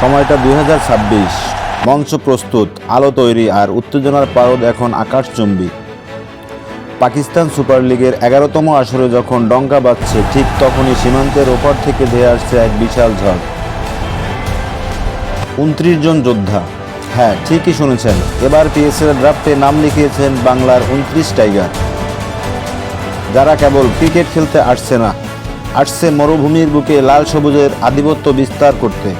সময়টা দুই হাজার ছাব্বিশ। মঞ্চ প্রস্তুত, আলো তৈরি আর উত্তেজনার পারদ এখন আকাশচুম্বী। পাকিস্তান সুপার লিগের এগারোতম আসরে যখন ডঙ্কা বাজছে, ঠিক তখনই সীমান্তের ওপর থেকে ধেয়ে আসছে এক বিশাল ঝড়। উনত্রিশ জন যোদ্ধা। হ্যাঁ ঠিকই শুনেছেন। এবার পিএসএল ড্রাফটে নাম লিখিয়েছেন বাংলার উনত্রিশ টাইগার। যারা কেবল ক্রিকেট খেলতে আসছে না, আসছে মরুভূমির বুকে লাল সবুজের আধিপত্য বিস্তার করতে।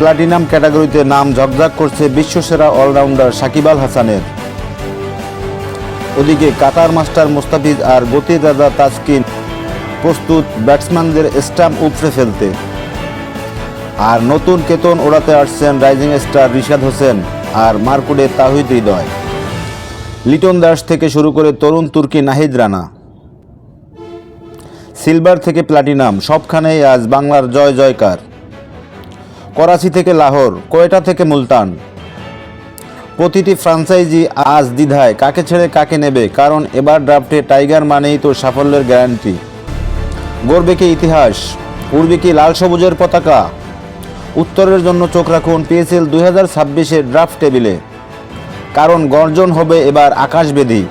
প্লাটিনাম ক্যাটাগরিতে নাম ঝকঝক করছে বিশ্বসেরা অলরাউন্ডার সাকিব আল হাসানের। ওদিকে কাতার মাস্টার মোস্তাফিজ আর গতি রাজা তাসকিন প্রস্তুত ব্যাটসম্যানদের স্টাম্প উপড়ে ফেলতে। আর নতুন কেতন ওড়াতে আসছেন রাইজিং স্টার রিশাদ হোসেন আর মার্কুডে তাহিদ হৃদয়। লিটন দাস থেকে শুরু করে তরুণ তুর্কি নাহিদ রানা। সিলভার থেকে প্লাটিনাম, সবখানেই আজ বাংলার জয় জয়কার করাচি থেকে লাহোর, কোয়েটা থেকে মুলতান। প্রতিটি ফ্রাঞ্চাইজি আজ দ্বিধায়, কাকে ছেড়ে কাকে নেবে, কারণ এবার ড্রাফটে টাইগার মানেই তো সাফল্যের গ্যারান্টি। গড়বে কি ইতিহাস, উড়বে কি লাল সবুজের পতাকা? উত্তরের জন্য চোখ রাখুন পিএসএল দুই হাজার ছাব্বিশের ড্রাফট টেবিলে। কারণ গর্জন হবে এবার আকাশবেদী।